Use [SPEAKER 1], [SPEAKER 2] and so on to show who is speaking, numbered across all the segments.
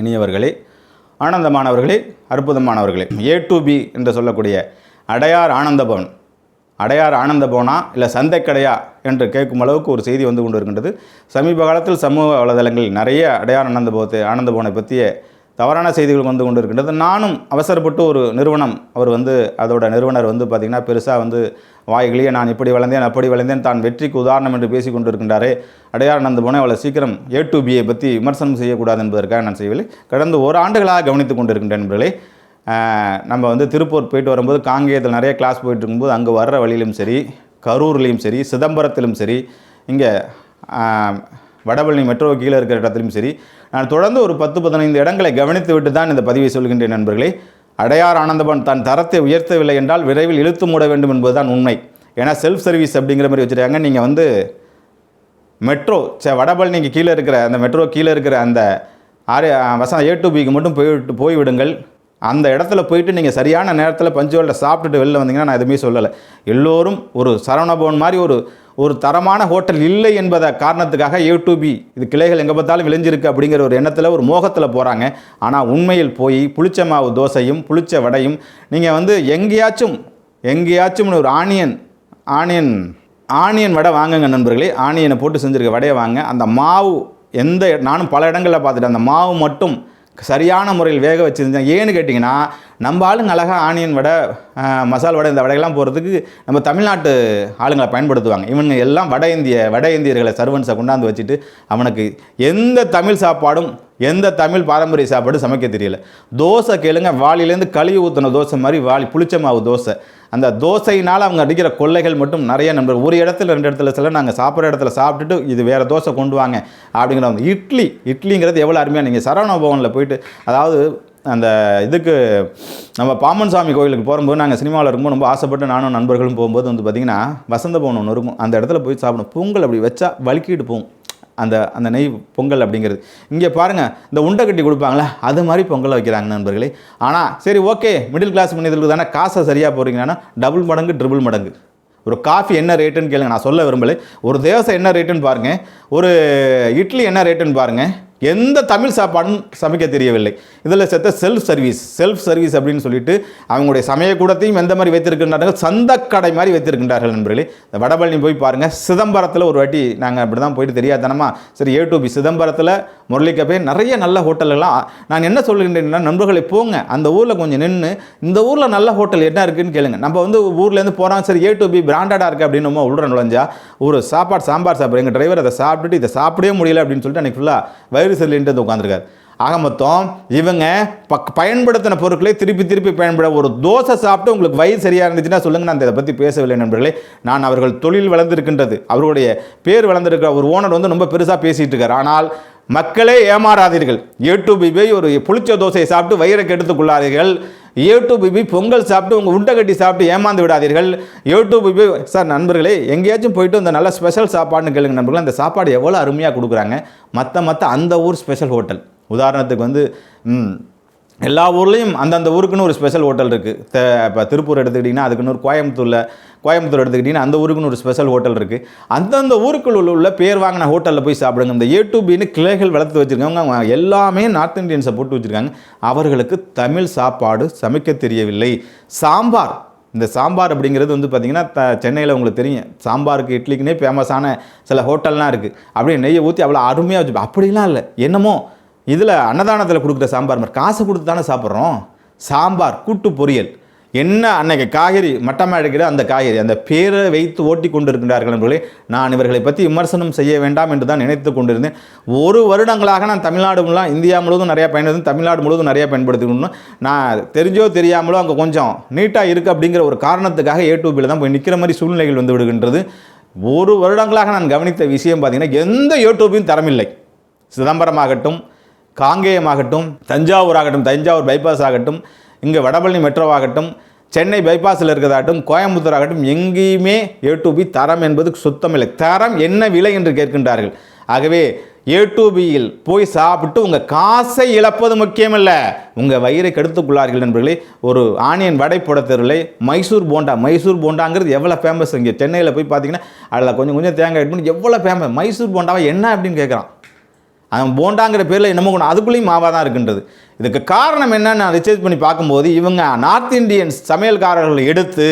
[SPEAKER 1] இனியவர்களே ஆனந்தமானவர்களே அற்புதமானவர்களே. A to be என்று சொல்லக்கூடிய அடையார் ஆனந்தபவன். அடையார் ஆனந்தபவனா இல்லை சந்தைக்கடையா என்று கேட்கும் அளவுக்கு ஒரு செய்தி வந்து கொண்டு இருக்கின்றது சமீப காலத்தில் சமூக வலைதளங்களில் நிறைய அடையார் ஆனந்தபவத்தை ஆனந்தபவனை பற்றிய தவறான செய்திகள் வந்து கொண்டு இருக்கின்றது நானும் அவசரப்பட்டு ஒரு நிறுவனம் அவர் வந்து அதோட நிறுவனர் வந்து பார்த்திங்கன்னா பெருசாக வந்து வாய்களையே நான் இப்படி வளர்ந்தேன் அப்படி வளர்ந்தேன் தான் வெற்றிக்கு உதாரணம் என்று பேசி கொண்டு இருக்கின்றாரே அடையார் ஆனந்த போனை அவ்வளோ சீக்கிரம் ஏ டு பியை பற்றி விமர்சனம் செய்யக்கூடாது என்பதற்காக நான் செய்யவில்லை. கடந்த ஒரு ஆண்டுகளாக கவனித்து கொண்டு இருக்கின்றேன் என்பதை நம்ம வந்து திருப்பூர் போயிட்டு வரும்போது காங்கேயத்தில் நிறைய கிளாஸ் போயிட்டு இருக்கும்போது அங்கே வர்ற வழியிலும் சரி கரூர்லேயும் சரி சிதம்பரத்திலும் சரி இங்கே வடபழனி மெட்ரோ கீழே இருக்கிற இடத்துலையும் சரி. நான் தொடர்ந்து ஒரு பத்து பதினைந்து இடங்களை கவனித்து விட்டு தான் இந்த பதிவை சொல்கின்றேன் நண்பர்களே. அடையார் ஆனந்தபன் தன் தரத்தை உயர்த்தவில்லை என்றால் விரைவில் இழுத்து மூட வேண்டும் என்பதுதான் உண்மை. ஏன்னா செல்ஃப் சர்வீஸ் அப்படிங்கிற மாதிரி வச்சுருக்காங்க நீங்கள் வந்து மெட்ரோ சே வடபழனிக்கு கீழே இருக்கிற அந்த மெட்ரோ கீழே இருக்கிற அந்த ஆறு வசம் ஏ டு பிக்கு மட்டும் போய்விட்டு போய்விடுங்கள். அந்த இடத்துல போயிட்டு நீங்கள் சரியான நேரத்தில் பஞ்சுவலில் சாப்பிட்டுட்டு வெளில வந்தீங்கன்னா நான் எதுவுமே சொல்லலை. எல்லோரும் ஒரு சரவணபவன் மாதிரி ஒரு ஒரு தரமான ஹோட்டல் இல்லை என்பதை காரணத்துக்காக ஏ டு பி இது கிளைகள் எங்கே பார்த்தாலும் விளைஞ்சிருக்கு அப்படிங்கிற ஒரு எண்ணத்தில் ஒரு மோகத்தில் போகிறாங்க ஆனால் உண்மையில் போய் புளிச்ச மாவு தோசையும் புளிச்ச வடையும் நீங்கள் வந்து எங்கேயாச்சும் எங்கேயாச்சும் ஒரு ஆனியன் ஆனியன் ஆனியன் வடை வாங்குங்க நண்பர்களே. ஆனியனை போட்டு செஞ்சுருக்க வடையை வாங்க. அந்த மாவு எந்த நானும் பல இடங்களில் பார்த்துட்டேன். அந்த மாவு மட்டும் சரியான முறையில் வேக வச்சுருந்தேன். ஏன்னு கேட்டிங்கன்னா நம்ம ஆளுங்க அழகாக ஆனியன் வடை மசால் வடை இந்த வடையெல்லாம் போகிறதுக்கு நம்ம தமிழ்நாட்டு ஆளுங்களை பயன்படுத்துவாங்க. இவனுங்க எல்லாம் வட இந்திய வட இந்தியர்களை சர்வன்ஸை கொண்டாந்து வச்சுட்டு அவனுக்கு எந்த தமிழ் சாப்பாடும் எந்த தமிழ் பாரம்பரிய சாப்பாடும் சமைக்க தெரியல. தோசை கேளுங்க வாளிலேருந்து கழுவி ஊற்றின தோசை மாதிரி வாளி புளிச்ச மாவு தோசை. அந்த தோசையினால் அவங்க அடிக்கிற கொள்ளைகள் மட்டும் நிறைய நண்பர். ஒரு இடத்துல ரெண்டு இடத்துல சில நாங்கள் சாப்பிட்ற இடத்துல சாப்பிட்டுட்டு இது வேறு தோசை கொண்டு வாங்க அப்படிங்கிற வந்து இட்லி இட்லிங்கிறது எவ்வளோ அருமையாக நீங்கள் சரவண பவனில் போயிட்டு அதாவது அந்த இதுக்கு நம்ம பாமன் சாமி கோயிலுக்கு போகும்போது நாங்கள் சினிமாவில் இருக்கும்போது ரொம்ப ஆசைப்பட்டு நானும் நண்பர்களும் போகும்போது வந்து பார்த்திங்கன்னா வசந்த பவன் ஒன்று இருக்கும். அந்த இடத்துல போய் சாப்பிடணும். பொங்கல் அப்படி வச்சா வலிக்கிட்டு போகும். அந்த அந்த நெய் பொங்கல் அப்படிங்கிறது. இங்கே பாருங்கள் இந்த உண்டை கட்டி கொடுப்பாங்களே அது மாதிரி பொங்கல் வைக்கிறாங்க நண்பர்களே. ஆனால் சரி ஓகே மிடில் கிளாஸ் மனிதர்களுக்கு தானே காசை சரியாக போகிறீங்கன்னா டபுள் மடங்கு ட்ரிபிள் மடங்கு. ஒரு காஃபி என்ன ரேட்டுன்னு கேளுங்க நான் சொல்ல விரும்பலை. ஒரு தேசம் என்ன ரேட்டுன்னு பாருங்கள் ஒரு இட்லி என்ன ரேட்டுன்னு பாருங்கள் எந்த தமிழ் சாப்பாடும் சமைக்க தெரியவில்லை. இதில் செத்த செல்ஃப் சர்வீஸ் செல்ஃப் சர்வீஸ் அப்படின்னு சொல்லிட்டு அவங்களுடைய சமயக்கூடத்தையும் எந்த மாதிரி வைத்திருக்கின்றார்கள்? சந்தக்கடை மாதிரி வைத்திருக்கின்றார்கள் நண்பர்களே. இந்த வடபழனி போய் பாருங்கள் சிதம்பரத்தில் ஒரு வாட்டி நாங்கள் அப்படி தான் போயிட்டு தெரியாதனமா சரி ஏ டு பி சிதம்பரத்தில் முரளி கபே நிறைய நல்ல ஹோட்டல்கள்லாம் நான் என்ன சொல்லுகின்றேன்னா நண்பர்களை போங்க. அந்த ஊரில் கொஞ்சம் நின்று இந்த ஊரில் நல்ல ஹோட்டல் என்ன இருக்குதுன்னு கேளுங்க. நம்ம வந்து ஊர்லேருந்து போகிறோம் சரி ஏ டு பி பிராண்டடாக இருக்குது அப்படின்னு நம்ம உள்ள நுழைஞ்சா ஒரு சாப்பாடு சாம்பார் சாப்பிட்ற எங்கள் டிரைவர் அதை சாப்பிட்டுட்டு இதை சாப்பிடவே முடியல அப்படின்னு சொல்லிட்டு அன்றைக்கி ஃபுல்லாக வயிறு சரியில்லைன்ட்டு உட்காந்துருக்காரு ஆக மொத்தம் இவங்க பக் பயன்படுத்தின பொருட்களை திருப்பி திருப்பி பயன்பட ஒரு தோசை சாப்பிட்டு உங்களுக்கு வயிறு சரியாக இருந்துச்சுன்னா சொல்லுங்கள் நான் இதை பற்றி பேசவில்லை நண்பர்களே. நான் அவர்கள் தொழில் வளர்ந்திருக்கின்றது. அவருடைய பேர் வளர்ந்திருக்கிற ஒரு ஓனர் வந்து ரொம்ப பெருசாக பேசிகிட்டு இருக்கார். ஆனால் மக்களே ஏமாறாதீர்கள். ஏ டு பிபி ஒரு புளிச்ச தோசையை சாப்பிட்டு வயிறை கெடுத்துக்கொள்ளாதீர்கள். ஏ டு பிபி பொங்கல் சாப்பிட்டு உங்கள் உண்டை கட்டி சாப்பிட்டு ஏமாந்து விடாதீர்கள். ஏ டு பிபி சார் நண்பர்களே எங்கேயாச்சும் போயிட்டு இந்த நல்ல ஸ்பெஷல் சாப்பாடுன்னு கேளுங்க நண்பர்களே அந்த சாப்பாடு எவ்வளோ அருமையாக கொடுக்குறாங்க. மற்ற மற்ற அந்த ஊர் ஸ்பெஷல் ஹோட்டல் உதாரணத்துக்கு வந்து எல்லா ஊர்லேயும் அந்தந்த ஊருக்குன்னு ஒரு ஸ்பெஷல் ஹோட்டல் இருக்குது இப்போ திருப்பூர் எடுத்துக்கிட்டிங்கன்னா அதுக்குன்னு ஒரு கோயம்புத்தூரில் கோயம்புத்தூர் எடுத்துக்கிட்டிங்கன்னா அந்த ஊருக்குன்னு ஒரு ஸ்பெஷல் ஹோட்டல் இருக்குது அந்தந்த ஊருக்குள்ள உள்ள பேர் வாங்கின ஹோட்டலில் போய் சாப்பிடுங்க. இந்த ஏ டு பின்னு கிளைகள் வளர்த்து வச்சுருக்காங்க அவங்க எல்லாமே நார்த் இந்தியன்ஸை போட்டு வச்சுருக்காங்க. அவர்களுக்கு தமிழ் சாப்பாடு சமைக்க தெரியவில்லை. சாம்பார். இந்த சாம்பார் அப்படிங்கிறது வந்து பார்த்திங்கன்னா த சென்னையில் உங்களுக்கு தெரியும். சாம்பாருக்கு இட்லிக்குன்னே ஃபேமஸான சில ஹோட்டல்லாம் இருக்குது அப்படியே நெய்யை ஊற்றி அவ்வளோ அருமையாக வச்சு அப்படிலாம் இல்லை. என்னமோ இதில் அன்னதானத்தில் கொடுக்குற சாம்பார் மாதிரி காசு கொடுத்து தானே சாப்பிட்றோம்? சாம்பார் கூட்டு பொரியல். என்ன அன்னைக்கு காய்கறி மட்டமாக எடுக்கிற அந்த காய்கறி அந்த பேரை வைத்து ஓட்டி கொண்டு இருக்கின்றார்கள் என்பதை நான் இவர்களை பற்றி விமர்சனம் செய்ய வேண்டாம் என்று தான் நினைத்து கொண்டிருந்தேன். ஒரு வருடங்களாக நான் தமிழ்நாடு முழுவதும் இந்தியா முழுவதும் நிறையா பயன்படுத்தும் தமிழ்நாடு முழுவதும் நிறையா பயன்படுத்திக்கணும் நான் தெரிஞ்சோ தெரியாமலோ அங்கே கொஞ்சம் நீட்டாக இருக்குது அப்படிங்கிற ஒரு காரணத்துக்காக ஏ தான் போய் நிற்கிற மாதிரி சூழ்நிலைகள் வந்து விடுகின்றது. ஒரு வருடங்களாக நான் கவனித்த விஷயம் பார்த்தீங்கன்னா எந்த யூடியூபையும் தரமில்லை. சிதம்பரம் ஆகட்டும் காங்கேயம் ஆகட்டும் தஞ்சாவூர் ஆகட்டும் தஞ்சாவூர் பைபாஸ் ஆகட்டும் இங்கே வடபழனி மெட்ரோ ஆகட்டும் சென்னை பைபாஸில் இருக்கிறதாகட்டும் கோயம்புத்தூர் ஆகட்டும் எங்கேயுமே ஏ டு பி தரம் என்பது சுத்தமில்லை. தரம் என்ன விலை என்று கேட்கின்றார்கள். ஆகவே ஏ டு பியில் போய் சாப்பிட்டு உங்கள் காசை இழப்பது முக்கியமல்ல. உங்கள் வயிறை கெடுத்துக்கொள்ளார்கள் நண்பர்களே ஒரு ஆனியன் வடை போட தெருவில் மைசூர் போண்டா மைசூர் போண்டாங்கிறது எவ்வளோ ஃபேமஸ் இங்கே. சென்னையில் போய் பார்த்தீங்கன்னா அதில் கொஞ்சம் கொஞ்சம் தேங்காய் ஆட் பண்ணி எவ்வளோ ஃபேமஸ் மைசூர் போண்டாவை என்ன அப்படின்னு கேட்குறான். அவன் போண்டாங்கிற பேரில் என்னமோ கொண்டு அதுக்குள்ளேயும் மாவாக தான் இருக்கின்றது. இதுக்கு காரணம் என்னன்னு நான் ரிசர்ச் பண்ணி பார்க்கும்போது இவங்க நார்த் இந்தியன் சமையல்காரர்களை எடுத்து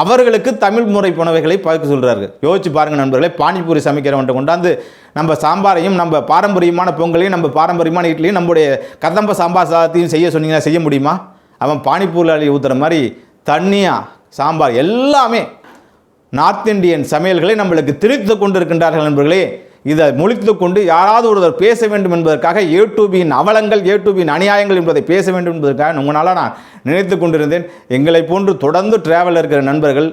[SPEAKER 1] அவர்களுக்கு தமிழ் முறை உணவுகளை பார்க்க சொல்கிறார்கள் யோசிச்சு பாருங்கள் நண்பர்களே பானிபூரி சமைக்கிறவன்ட்ட கொண்டாந்து நம்ம சாம்பாரையும் நம்ம பாரம்பரியமான பொங்கலையும் நம்ம பாரம்பரியமான இட்லியும் நம்முடைய கதம்ப சாம்பார் சாதத்தையும் செய்ய சொன்னீங்கன்னா செய்ய முடியுமா? அவன் பானிபூரி அள்ளி ஊற்றுற மாதிரி தண்ணியாக சாம்பார் எல்லாமே நார்த் இந்தியன் சமையல்களை நம்மளுக்கு திணித்து கொண்டிருக்கின்றார்கள் நண்பர்களே. இதை முழித்து கொண்டு யாராவது ஒருவர் பேச வேண்டும் என்பதற்காக யூடியூபின் அவலங்கள் யூடியூபின் அநியாயங்கள் என்பதை பேச வேண்டும் என்பதற்காக உங்களால் நான் நினைத்து கொண்டிருந்தேன். எங்களை போன்று தொடர்ந்து டிராவல் இருக்கிற நண்பர்கள்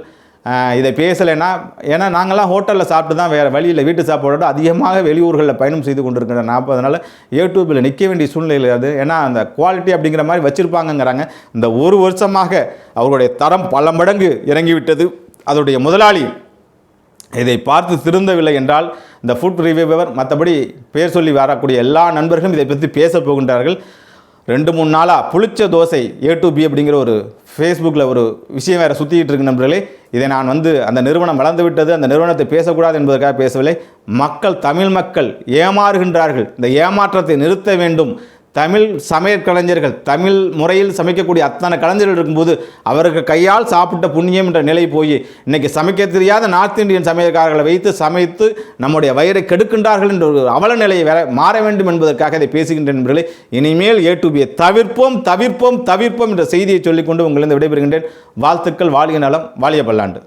[SPEAKER 1] இதை பேசலைன்னா ஏன்னா நாங்கள்லாம் ஹோட்டலில் சாப்பிட்டு தான் வேறு வழியில் வீட்டு சாப்பாடோட அதிகமாக வெளியூர்களில் பயணம் செய்து கொண்டிருக்கிற நாற்பதுனால யூடியூப்பில் நிற்க வேண்டிய சூழ்நிலை அது. ஏன்னா அந்த குவாலிட்டி அப்படிங்கிற மாதிரி வச்சுருப்பாங்கங்கிறாங்க. இந்த ஒரு வருஷமாக அவருடைய தரம் பல மடங்கு இறங்கிவிட்டது. அதோடைய முதலாளி இதை பார்த்து திருந்தவில்லை என்றால் இந்த ஃபுட் ரிவ்யூவர் மற்றபடி பேர் சொல்லி வரக்கூடிய எல்லா நண்பர்களும் இதை பற்றி பேச போகின்றார்கள். ரெண்டு மூணு நாளாக புளிச்ச தோசை ஏ டு பி அப்படிங்கிற ஒரு ஃபேஸ்புக்கில் ஒரு விஷயம் வேறு சுற்றிக்கிட்டு இருக்கு நண்பர்களே. இதை நான் வந்து அந்த நிறுவனம் வளர்ந்து விட்டது அந்த நிறுவனத்தை பேசக்கூடாது என்பதற்காக பேசவில்லை. மக்கள் தமிழ் மக்கள் ஏமாறுகின்றார்கள். இந்த ஏமாற்றத்தை நிறுத்த வேண்டும். தமிழ் சமையல் கலைஞர்கள் தமிழ் முறையில் சமைக்கக்கூடிய அத்தனை கலைஞர்கள் இருக்கும்போது அவருக்கு கையால் சாப்பிட்ட புண்ணியம் என்ற நிலை போய் இன்னைக்கு சமைக்க தெரியாத நார்த் இந்தியன் சமையல்காரர்களை வைத்து சமைத்து நம்முடைய வயிறை கெடுக்கின்றார்கள் என்ற ஒரு அவல நிலையை வேற மாற வேண்டும் என்பதற்காக இதை பேசுகின்றேன் நண்பர்களே. இனிமேல் ஏ டு பியை தவிர்ப்போம் தவிர்ப்போம் தவிர்ப்போம் என்ற செய்தியை சொல்லிக்கொண்டு உங்களிடம் விடைபெறுகின்றேன். வாழ்த்துக்கள் வாழிய நலம் வாழிய பல்லாண்டு.